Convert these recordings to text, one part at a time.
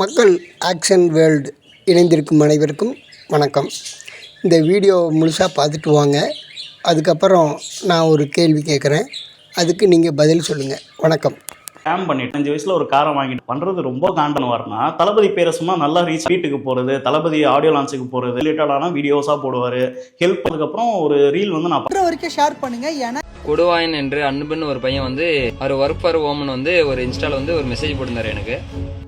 மக்கள் action world இணைந்திருக்கும் அனைவருக்கும் வணக்கம். இந்த வீடியோ முழுசாக பார்த்துட்டு வாங்க. அதுக்கப்புறம் நான் ஒரு கேள்வி கேட்குறேன். அதுக்கு நீங்கள் பதில் சொல்லுங்கள் வணக்கம். ஸ்கேம் பண்ணிட்டு அஞ்சு வயசுல ஒரு காரை வாங்கிட்டு பண்றது ரொம்ப காண்டன வரனா தளபதி பேரை சும்மா நல்லா ரீச் வீட்டுக்கு போறது தளபதி ஆடியோ லான்ச்சுக்கு போறது ரிலேட்டடான வீடியோஸா போடுவாரு ஹெல்ப் அதுக்கப்புறம் ஒரு ரீல் வந்து நான் வரைக்கும் ஷேர் பண்ணுங்க. ஏன்னா கொடுவாயன் என்று அன்புன்னு ஒரு பையன் வந்து அவர் ஒர்க் ஃபார் ஓமன் வந்து ஒரு இன்ஸ்டால வந்து ஒரு மெசேஜ் போட்டிருந்தாரு எனக்கு.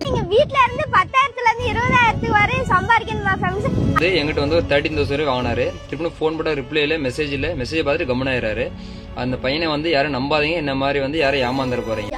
நீங்க வீட்ல இருந்து பத்தாயிரத்துல இருந்து இருபதாயிரத்துக்கு வரை சம்பாதிக்கணும் ஃப்ரெண்ட்ஸ் வந்து எங்கிட்ட வந்து ஒரு தேர்ட்டின் தௌசண்ட் வரை வாங்கினாரு. திருப்பி ஃபோன் போட்டால் ரிப்ளை இல்லை மெசேஜ் இல்லை. மெசேஜ் பார்த்துட்டு கம்முனாயிராரு அந்த பையனை வந்து யாரும் நம்பாதீங்க. இந்த மாதிரி வந்து யாரும் ஏமாந்துட போறீங்க.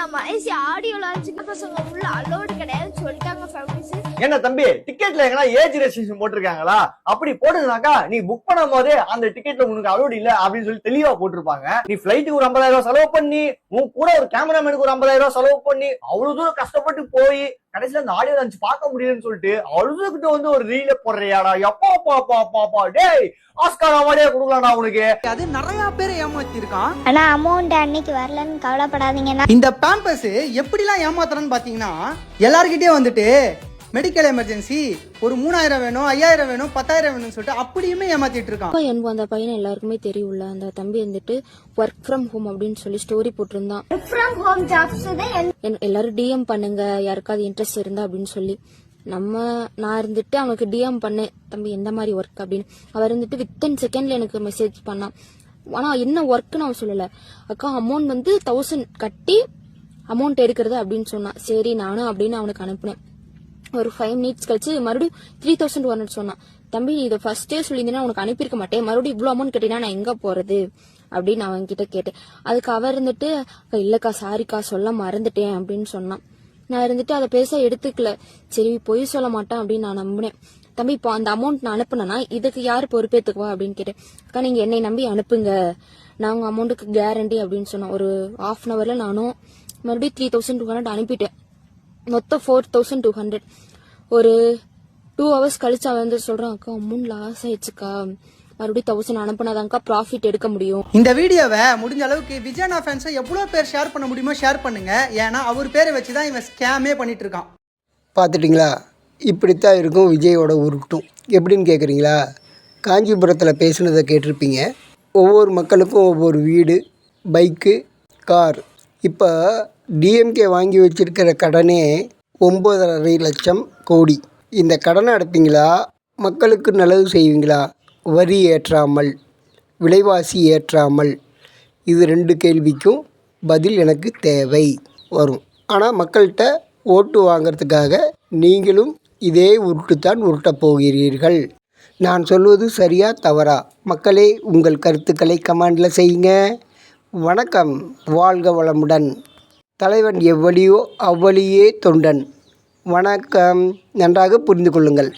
நம்ம ஐசி ஆடியோ லான்ச்சுக்கு பசங்க உள்ள அலோடு கிடையாது. சொல்லிட்டாங்க ஃபேமிலிஸு என்ன தம்பி டிக்கெட்ல எங்கன்னா ஏஜ் ரெஸ்ட்ரிக்ஷன் போட்டிருக்காங்களா? அப்படி போட்டுருந்தாக்கா நீ புக் பண்ணும் போதே அந்த டிக்கெட்ல உனக்கு அலோடு இல்ல அப்படின்னு சொல்லி தெளிவா போட்டிருப்பாங்க. நீ பிளைட்டுக்கு ஒரு ஐம்பதாயிரம் ரூபாய் செலவு பண்ணி உன் கூட ஒரு கேமராமேனுக்கு ஒரு ஐம்பதாயிரம் ரூபாய் செலவு பண்ணி அவ்வளவு தூரம் கஷ்டப்பட்டு போய் கடைசியில அந்த ஆடியோ லான்ச் பார்க்க முடியுதுன்னு சொல்லிட்டு அவ்வளவு கிட்ட வந்து ஒரு ரீல போடுறியாடா எப்பா பாப்பா பாப்பா டேய் ஆஸ்கார் அவார்டே கொடுக்கலாம்டா உனக்கு. அது நிறைய பேர் ஏமாத்தி இருக்கான் ஆனா அமௌண்ட் அன்னைக்கு வரலன்னு கவலைப்படாதீங்கன்னா இந்த பேம்பஸ் எப்படிலாம் ஏமாத்துறன்னு பாத்தீங்கன்னா எல்லார்கிட்டயும் வந்துட்டு மெடிக்கல் எமர்ஜென்சி ஒரு மூணாயிரம் வேணும் ஐயாயிரம் வேணும் பத்தாயிரம் வேணும்னு சொல்லிட்டு அப்படியுமே ஏமாத்திட்டு இருக்கான். எனக்கு அந்த பையனை எல்லாருக்குமே தெரியும்ல அந்த தம்பி வந்துட்டு ஒர்க் ஃப்ரம் ஹோம் அப்படின்னு சொல்லி ஸ்டோரி போட்டிருந்தான். ஃப்ரம் ஹோம் ஜாப்ஸ் தான் என்- எல்லாரும் டிஎம் பண்ணுங்க யாருக்காவது இன்ட்ரெஸ்ட் இருந்தா அப்படின்னு சொல்லி. நம்ம நான் இருந்துட்டு அவனுக்கு டிஎம் பண்ணேன் தம்பி எந்த மாதிரி ஒர்க் அப்படின்னு. அவர் இருந்துட்டு வித்தின் செகண்ட்ல எனக்கு மெசேஜ் பண்ணான். ஆனா என்ன ஒர்க்னு அவன் சொல்லல. அக்கா அமௌண்ட் வந்து தௌசண்ட் கட்டி அமௌண்ட் எடுக்கிறது அப்படின்னு சொன்னான். சரி நானும் அப்படின்னு அவனுக்கு அனுப்புனேன். ஒரு ஃபைவ் மினிட்ஸ் கழிச்சு மறுபடியும் த்ரீ தௌசண்ட் ஒன் சொன்னான். தம்பி இதை ஃபர்ஸ்டே சொல்லியிருந்தேன்னா உனக்கு அனுப்பியிருக்க மாட்டேன். மறுபடியும் இவ்வளோ அமௌண்ட் கேட்டீங்கன்னா நான் எங்க போறது? அப்படின்னு அவன் கிட்ட கேட்டேன். அதுக்கு அவர் இருந்துட்டு இல்லக்கா சாரிக்கா சொல்ல மறந்துட்டேன் அப்படின்னு சொன்னான். நான் இருந்துட்டு அதை பேச எடுத்துக்கல. சரி பொய் சொல்ல மாட்டேன் அப்படின்னு நான் நம்பினேன். தம்பி இப்போ அந்த அமௌண்ட் நான் அனுப்புனேன்னா இதுக்கு யார் பொறுப்பேத்துக்குவா? அப்படின்னு கேட்டேன். அக்கா நீங்க என்னை நம்பி அனுப்புங்க. நான் உங்க அமௌண்ட்டுக்கு கேரண்டி அப்படின்னு சொன்னேன். ஒரு ஹாஃப் அன் ஹவர்ல நானும் மறுபடியும் த்ரீ தௌசண்ட் டூ ஹண்ட்ரட் அனுப்பிட்டேன். மொத்தம் ஃபோர் தௌசண்ட் டூ ஹண்ட்ரட் ஒரு டூ ஹவர்ஸ் கழிச்சு அவன் வந்து சொல்றான் அக்கா அமௌண்ட் லாஸ் ஆயிடுச்சுக்கா. மறுபடியும் தௌசண்ட் அனுப்புனாதான்க்கா ப்ராஃபிட் எடுக்க முடியும். இந்த வீடியோவை முடிஞ்ச அளவுக்கு விஜயனா ஃபேன்ஸை எவ்வளோ பேர் ஷேர் பண்ண முடியுமோ ஷேர் பண்ணுங்க. ஏன்னா அவர் பேரை வச்சு தான் இவன் ஸ்கேமே பண்ணிட்டு இருக்கான் பார்த்துட்டிங்களா? இப்படித்தான் இருக்கும் விஜயோட உருட்டும் எப்படின்னு கேட்குறீங்களா காஞ்சிபுரத்தில் பேசுனதை கேட்டிருப்பீங்க. ஒவ்வொரு மக்களுக்கும் ஒவ்வொரு வீடு பைக்கு கார் இப்போ டிஎம்கே வாங்கி வச்சிருக்கிற கடனே ஒம்பதரை லட்சம் கோடி. இந்த கடனை அடைப்பீங்களா? மக்களுக்கு நல்லது செய்வீங்களா? வரி ஏற்றாமல் விலைவாசி ஏற்றாமல்? இது ரெண்டு கேள்விக்கும் பதில் எனக்கு தேவை வரும். ஆனால் மக்கள்கிட்ட ஓட்டு வாங்கிறதுக்காக நீங்களும் இதே உருட்டுத்தான் உருட்டப் போகிறீர்கள். நான் சொல்வது சரியா தவறா? மக்களே உங்கள் கருத்துக்களை கமெண்டில் செய்யுங்க. வணக்கம். வாழ்க வளமுடன். தலைவன் எவ்வளியோ அவ்வழியே தொண்டன். வணக்கம். நன்றாக புரிந்து கொள்ளுங்கள்.